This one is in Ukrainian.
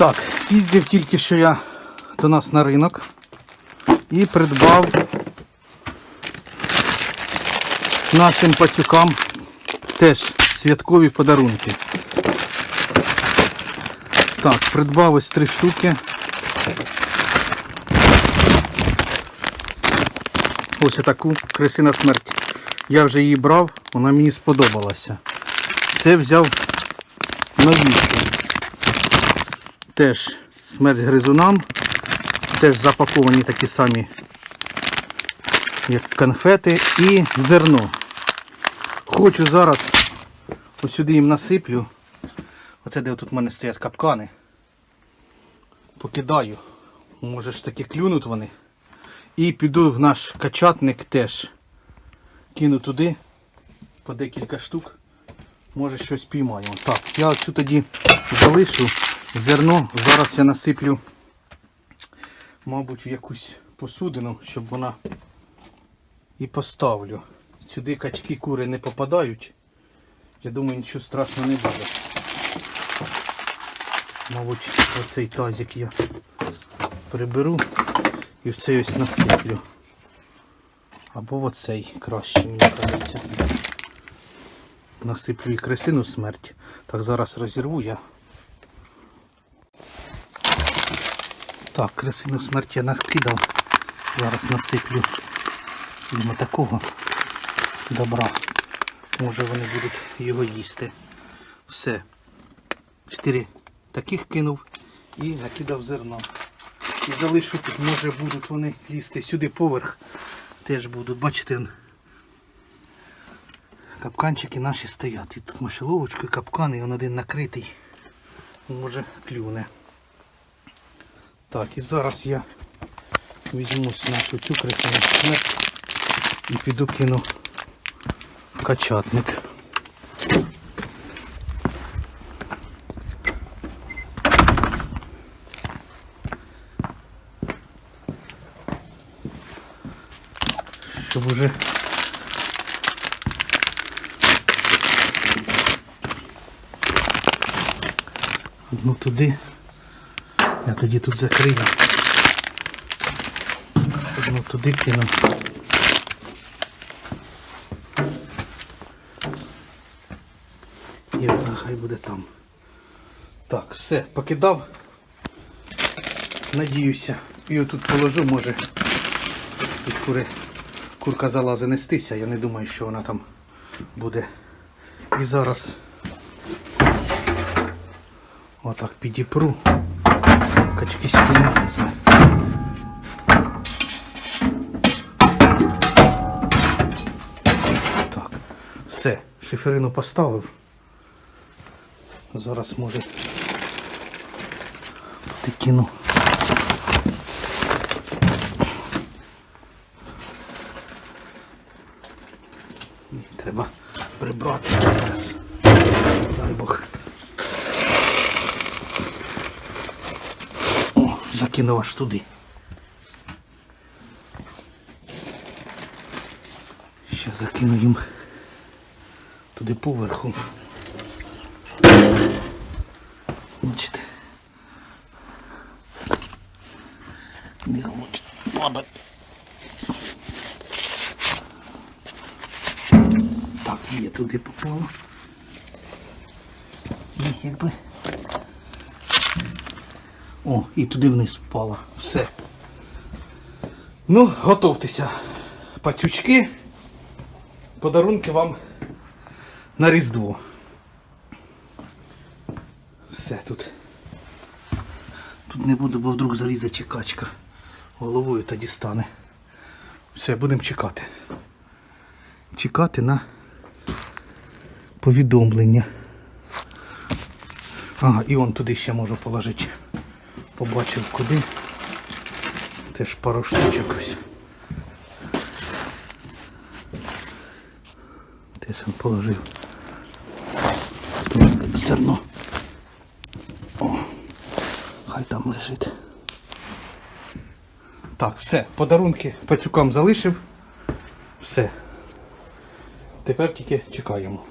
Так, з'їздив тільки що я до нас на ринок і придбав нашим пацюкам теж святкові подарунки. Так, придбав ось три штуки. Ось таку крисина смерть. Я вже її брав, вона мені сподобалася. Це взяв новішу. Теж смерть гризунам. Теж запаковані такі самі, як конфети і зерно. Хочу зараз сюди їм насиплю. Оце де тут в мене стоять капкани. Покидаю. Може ж таки клюнуть вони. І піду в наш качатник теж. Кину туди по декілька штук. Може щось піймаємо. Так, я оцю тоді залишу зерно. Зараз я насиплю, мабуть, в якусь посудину, щоб вона і поставлю. Сюди качки кури не попадають. Я думаю, нічого страшного не буде. Мабуть, оцей тазик я приберу і в цей ось насиплю. Або в оцей краще, мені кажеться. Насиплю і кресину смерть. Так, зараз розірву я. Так, кресину смерть я накидав. Зараз насиплю їм такого добра. Може вони будуть його їсти. Все. Чотири таких кинув і накидав зерно. І залишу тут, може будуть вони лізти сюди поверх. Теж будуть, бачите, капканчики наші стоять. І тут мишеловочку і капкан, і він один накритий. Може клюне. Так, і зараз я візьмусь нашу цю смерть і піду кину качатник. Щоб уже одну туди. Я тоді тут закрию. Одну туди кину. І одна хай буде там. Так, все, покидав. Надіюся. І отут положу, може тут кури, курка залази нестися. Я не думаю, що вона там буде. І зараз отак підіпру. Качки сюди не лізли. Так, все, шиферину поставив. Зараз може ти кину. Треба прибрати зараз. Дай Бог. О, аж туди. Ще закину їм туди поверху. Бачите. Не хочуть падати. Так, є туди попало. І якби. О, і туди вниз впала. Все. Ну, готовтеся. Пацючки. Подарунки вам на Різдво. Все тут. Тут не буду, бо вдруг залізе чекачка. Головою тоді стане. Все, будемо чекати. Чекати на повідомлення. Ага, і он туди ще можу положити. Побачив куди. Теж пару штучок ось. Теж положив. Зерно. О, хай там лежить. Так, все, подарунки пацюкам залишив. Все. Тепер тільки чекаємо.